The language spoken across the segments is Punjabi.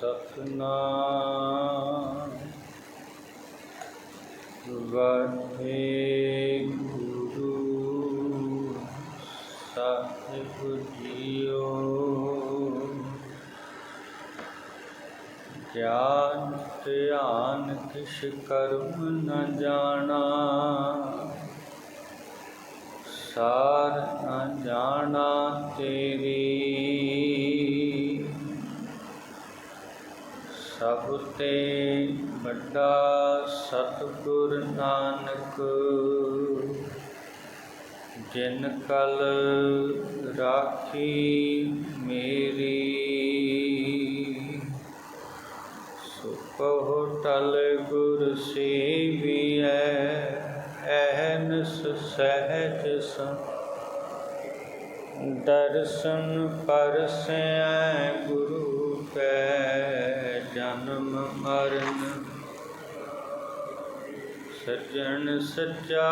ਸਤਨਾਮ ਵਾਹਿਗੁਰੂ ਸਾਹਿਬ ਜੀਓ ਗਿਆਨ ਧਿਆਨ ਕਿਛ ਕਰਮ ਨ ਜਾਣਾ ਸਾਰ ਨ ਜਾਣਾ ਤੇਰੀ ਸਭ ਤੇ ਵੱਡਾ ਸਤਿਗੁਰ ਨਾਨਕ, ਜਿਨ ਕਲ ਰਾਖੀ ਮੇਰੀ। ਸੋ ਕਹੋ ਟਲ ਗੁਰ ਸੇਵੀਐ, ਐਨਸ ਸਹਿਜ ਸੰ ਦਰਸ਼ਨ ਪਰਸੈ ਮਰਨ। ਸੱਜਣ ਸੱਚਾ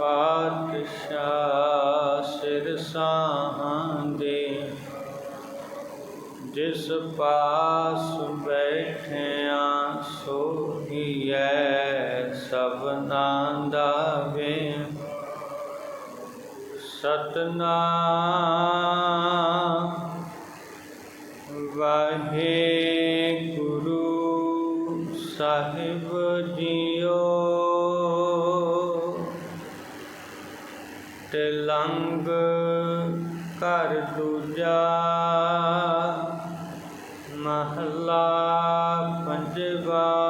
ਪਾਤਸ਼ਾਹ ਸਿਰ ਸਾਹਾਂਦੇ। ਜਿਸ ਪਾਸ ਬੈਠਿਆ ਸੋਹੀਐ ਸਭਨਾਂ ਦਾ ਵੇ। ਸਤਨਾਮ ਸਾਹਿਬ ਜੀਓ ਤਿਲੰਗ ਘਰ ਦੂਜਾ ਮਹਲਾ ਪੰਜਵਾ।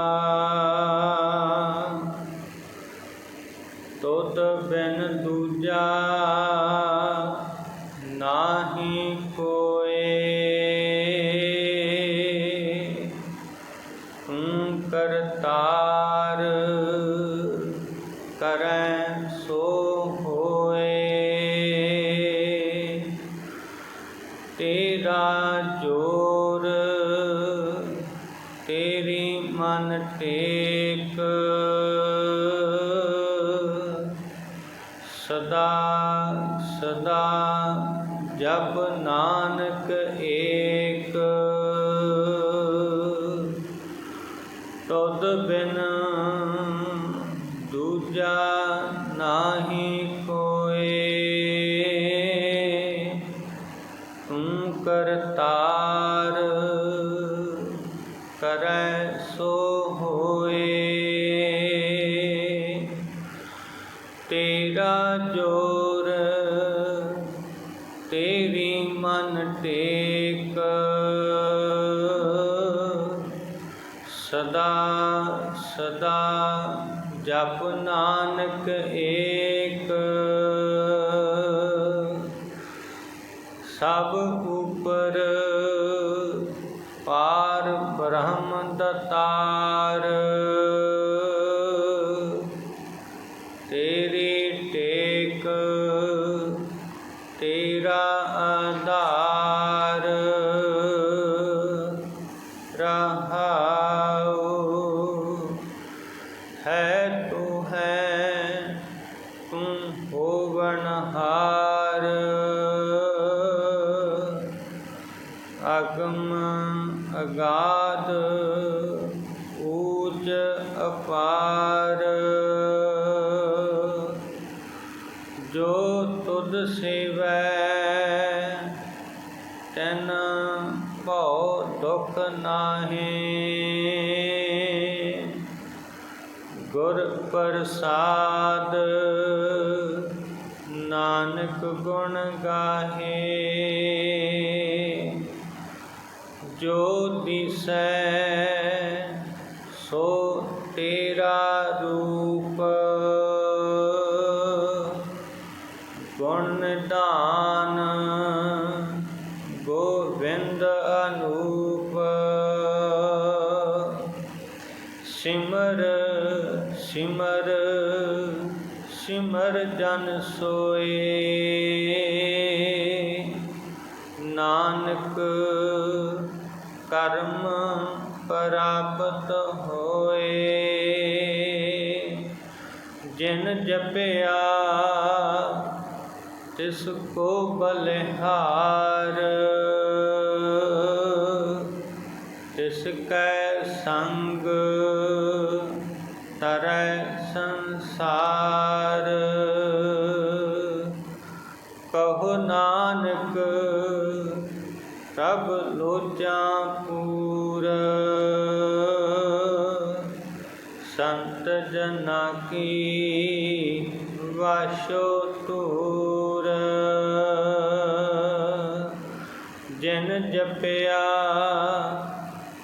ਟੇਕ। ਸਦਾ ਸਦਾ ਜਪ ਨਾਨਕ ਏਕ। ਤੁਧ ਬਿਨ ਦੂਜਾ ਜੋਰ ਤੇਰੀ ਮਨ ਟੇਕ। ਸਦਾ ਸਦਾ ਜਪ ਨਾਨਕ ਏਕ। ਸਭ ਉਪਰ ਰਹਾਉ ਹੈ ਤੂੰ ਹੈ ਤੂੰ ਹੋਵਨਹਾਰ ਅਗਮ ਅਗਾਦ ਊਚ ਅਪਾਰ। ਜੋ ਤੁਧ ਸੇਵੈ ਤੈਨ ਦੁਖ ਨਾਹੀ। ਗੁਰ ਪ੍ਰਸਾਦ ਨਾਨਕ ਗੁਣ ਗਾਹੇ। ਜੋ ਦਿਸੈ ਸੋ ਤੇਰਾ ਰੂਪ। ਸਿਮਰ ਸਿਮਰ ਸਿਮਰ ਜਨ ਸੋਏ। ਨਾਨਕ ਕਰਮ ਪ੍ਰਾਪਤ ਹੋਏ। ਜਿਨ ਜਪਿਆ, ਤਿਸ ਕੋ ਬਲਿਹਾਰ। ਤਿਸ ਕੈ ਸੰਗ ਸੰਸਾਰ। ਕਹੋ ਨਾਨਕ ਸਭ ਲੋਚਾ ਪੂਰ। ਸੰਤ ਜਨਾ ਕੀ ਵਾਸ਼ੋ ਤੂਰ ਜਿਨ ਜਪਿਆ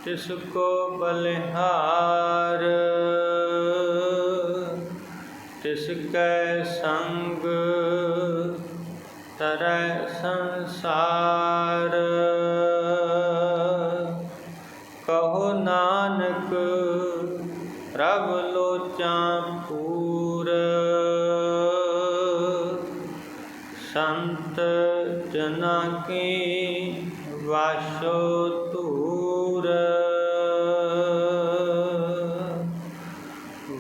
ਤਿਸ ਕੋ ਬਲਿਹਾਰ। ਤਿਸ ਕੈ ਸੰਗ ਤਰੈ ਸੰਸਾਰ। ਕਹੋ ਨਾਨਕ ਪ੍ਰਭ ਲੋਚਾ ਪੂਰ। ਸੰਤ ਜਨਾ ਕੀ ਵਾਸ਼ੋ